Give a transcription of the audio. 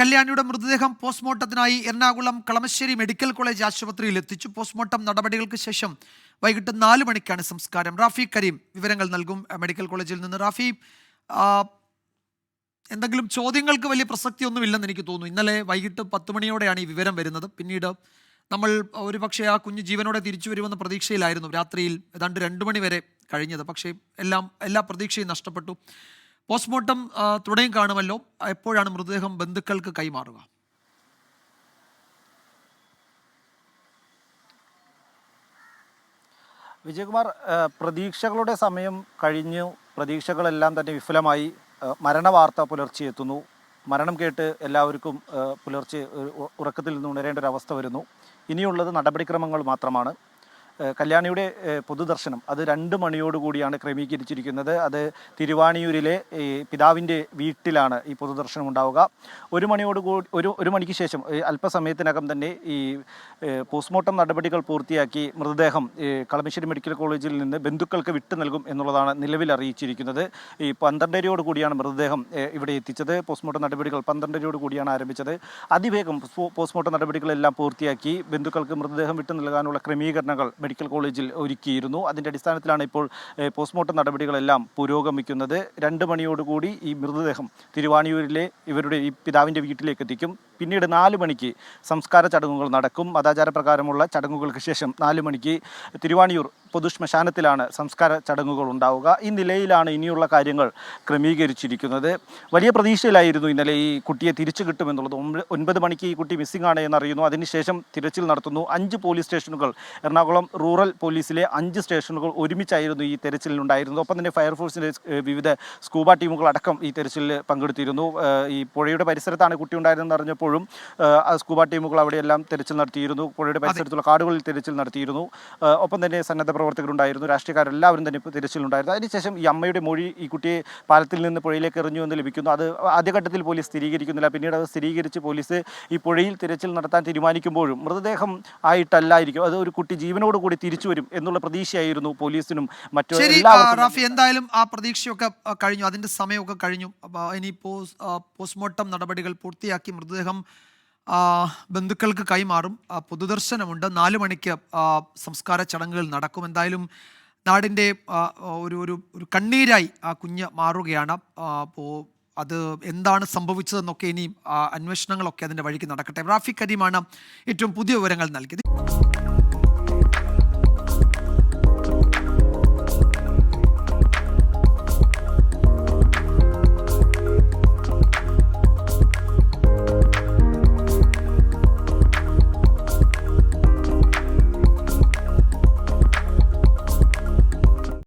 കല്യാണിയുടെ മൃതദേഹം പോസ്റ്റ്മോർട്ടത്തിനായി എറണാകുളം കളമശ്ശേരി മെഡിക്കൽ കോളേജ് ആശുപത്രിയിൽ എത്തിച്ചു. പോസ്റ്റ്മോർട്ടം നടപടികൾക്ക് ശേഷം വൈകിട്ട് നാല് മണിക്കാണ് സംസ്കാരം. റാഫി കരീം വിവരങ്ങൾ നൽകും. മെഡിക്കൽ കോളേജിൽ നിന്ന് റാഫി എന്തെങ്കിലും ചോദ്യങ്ങൾക്ക് വലിയ പ്രസക്തിയൊന്നുമില്ലെന്ന് എനിക്ക് തോന്നുന്നു. ഇന്നലെ വൈകിട്ട് പത്ത് മണിയോടെയാണ് ഈ വിവരം വരുന്നത്. പിന്നീട് നമ്മൾ ഒരു പക്ഷേ ആ കുഞ്ഞ് ജീവനോടെ തിരിച്ചു വരുമെന്ന പ്രതീക്ഷയിലായിരുന്നു രാത്രിയിൽ ഏതാണ്ട് രണ്ട് മണി വരെ കഴിഞ്ഞത്. പക്ഷേ എല്ലാം എല്ലാ പ്രതീക്ഷയും നഷ്ടപ്പെട്ടു. പോസ്റ്റ്മോർട്ടം തുടങ്ങി കാണുമല്ലോ. എപ്പോഴാണ് മൃതദേഹം ബന്ധുക്കൾക്ക് കൈമാറുക? വിജയകുമാർ പ്രതീക്ഷകളുടെ സമയം കഴിഞ്ഞു. പ്രതീക്ഷകളെല്ലാം തന്നെ വിഫലമായി. മരണ മരണവാർത്ത പുലർച്ചെ എത്തുന്നു. മരണം കേട്ട് എല്ലാവർക്കും പുലർച്ചെ ഉറക്കത്തിൽ നിന്ന് ഉണരേണ്ട ഒരു അവസ്ഥ വരുന്നു. ഇനിയുള്ളത് നടപടിക്രമങ്ങൾ മാത്രമാണ്. കല്യാണിയുടെ പൊതുദർശനം. അത് രണ്ട് മണിയോടുകൂടിയാണ് ക്രമീകരിച്ചിരിക്കുന്നത്. അത് തിരുവാണിയൂരിലെ പിതാവിന്റെ വീട്ടിലാണ് ഈ പൊതുദർശനം ഉണ്ടാവുക. ഒരു മണിയോട് കൂടി ഒരു ഒരു മണിക്ക് ശേഷം അല്പസമയത്തിനകം തന്നെ ഈ പോസ്റ്റ്മോർട്ടം നടപടികൾ പൂർത്തിയാക്കി മൃതദേഹം കളമശ്ശേരി മെഡിക്കൽ കോളേജിൽ നിന്ന് ബന്ധുക്കൾക്ക് വിട്ടു നൽകും എന്നുള്ളതാണ് നിലവിൽ അറിയിച്ചിരിക്കുന്നത്. ഈ പന്ത്രണ്ടരയോട് കൂടിയാണ് മൃതദേഹം ഇവിടെ എത്തിച്ചത്. പോസ്റ്റ്മോർട്ടം നടപടികൾ പന്ത്രണ്ടരയോട് കൂടിയാണ് ആരംഭിച്ചത്. അതിവേഗം പോസ്റ്റ്മോർട്ടം നടപടികളെല്ലാം പൂർത്തിയാക്കി ബന്ധുക്കൾക്ക് മൃതദേഹം വിട്ടു നൽകാനുള്ള ക്രമീകരണങ്ങൾ മെഡിക്കൽ കോളേജിൽ ഒരുക്കിയിരുന്നു. അതിന്റെ അടിസ്ഥാനത്തിലാണ് ഇപ്പോൾ പോസ്റ്റ്മോർട്ടം നടപടികളെല്ലാം പുരോഗമിക്കുന്നത്. രണ്ട് മണിയോടുകൂടി ഈ മൃതദേഹം തിരുവാണിയൂരിലെ ഇവരുടെ ഈ പിതാവിന്റെ വീട്ടിലേക്ക് എത്തിക്കും പിന്നീട് നാല് മണിക്ക് സംസ്കാര ചടങ്ങുകൾ നടക്കും. മതാചാരപ്രകാരമുള്ള ചടങ്ങുകൾക്ക് ശേഷം നാല് മണിക്ക് തിരുവാണിയൂർ പൊതുശ്മശാനത്തിലാണ് സംസ്കാര ചടങ്ങുകൾ ഉണ്ടാവുക. ഈ നിലയിലാണ് ഇനിയുള്ള കാര്യങ്ങൾ ക്രമീകരിച്ചിരിക്കുന്നത്. വലിയ പ്രതീക്ഷയിലായിരുന്നു ഇന്നലെ ഈ കുട്ടിയെ തിരിച്ചു കിട്ടുമെന്നുള്ളത്. ഒൻപത് മണിക്ക് ഈ കുട്ടി മിസ്സിംഗ് ആണ് എന്നറിയുന്നു. അതിനുശേഷം തിരച്ചിൽ നടത്തുന്നു. അഞ്ച് പോലീസ് സ്റ്റേഷനുകൾ എറണാകുളം റൂറൽ പോലീസിലെ അഞ്ച് സ്റ്റേഷനുകൾ ഒരുമിച്ചായിരുന്നു ഈ തെരച്ചിലുണ്ടായിരുന്നത് ഒപ്പം തന്നെ ഫയർഫോഴ്സിന്റെ വിവിധ സ്കൂബ ടീമുകൾ അടക്കം ഈ തെരച്ചിലിൽ പങ്കെടുത്തിരുന്നു. ഈ പുഴയുടെ പരിസരത്താണ് കുട്ടി ഉണ്ടായിരുന്നെന്ന് അറിഞ്ഞപ്പോഴും ആ സ്കൂബ ടീമുകൾ അവിടെയെല്ലാം തിരച്ചിൽ നടത്തിയിരുന്നു. പുഴയുടെ പരിസരത്തുള്ള കാടുകളിൽ തിരച്ചിൽ നടത്തിയിരുന്നു. ഒപ്പം തന്നെ സന്നദ്ധ പ്രവർത്തകരുണ്ടായിരുന്നു. രാഷ്ട്രീയക്കാരെല്ലാവരും തന്നെ ഇപ്പോൾ തിരച്ചിലുണ്ടായിരുന്നു അതിനുശേഷം ഈ അമ്മയുടെ മൊഴി ഈ കുട്ടിയെ പാലത്തിൽ നിന്ന് പുഴയിലേക്ക് എറിഞ്ഞു എന്ന് ലഭിക്കുന്നു. അത് ആദ്യഘട്ടത്തിൽ പോലീസ് സ്ഥിരീകരിക്കുന്നില്ല. പിന്നീട് അത് സ്ഥിരീകരിച്ച് പോലീസ് ഈ പുഴയിൽ തിരച്ചിൽ നടത്താൻ തീരുമാനിക്കുമ്പോഴും മൃതദേഹം ആയിട്ടല്ലായിരിക്കും. അത് ഒരു കുട്ടി ജീവനോട് കൂടി തിരിച്ചു വരും എന്നുള്ള പ്രതീക്ഷയായിരുന്നു പോലീസിനും മറ്റു റാഫി എന്തായാലും ആ പ്രതീക്ഷയൊക്കെ കഴിഞ്ഞു. അതിന്റെ സമയമൊക്കെ കഴിഞ്ഞു. ഇനി പോസ്റ്റ്മോർട്ടം നടപടികൾ പൂർത്തിയാക്കി മൃതദേഹം ആ, ബന്ധുക്കൾക്ക് കൈമാറും. പൊതുദർശനമുണ്ട്. നാല് മണിക്ക് സംസ്കാര ചടങ്ങുകൾ നടക്കും. എന്തായാലും നാടിന്റെ ഒരു ഒരു ഒരു കണ്ണീരായി ആ കുഞ്ഞ് മാറുകയാണ്. അപ്പോൾ അത് എന്താണ് സംഭവിച്ചതെന്നൊക്കെ ഇനിയും അന്വേഷണങ്ങളൊക്കെ അതിന്റെ വഴിക്ക് നടക്കട്ടെ. റാഫി കരീമാണ് ഏറ്റവും പുതിയ വിവരങ്ങൾ നൽകിയത്.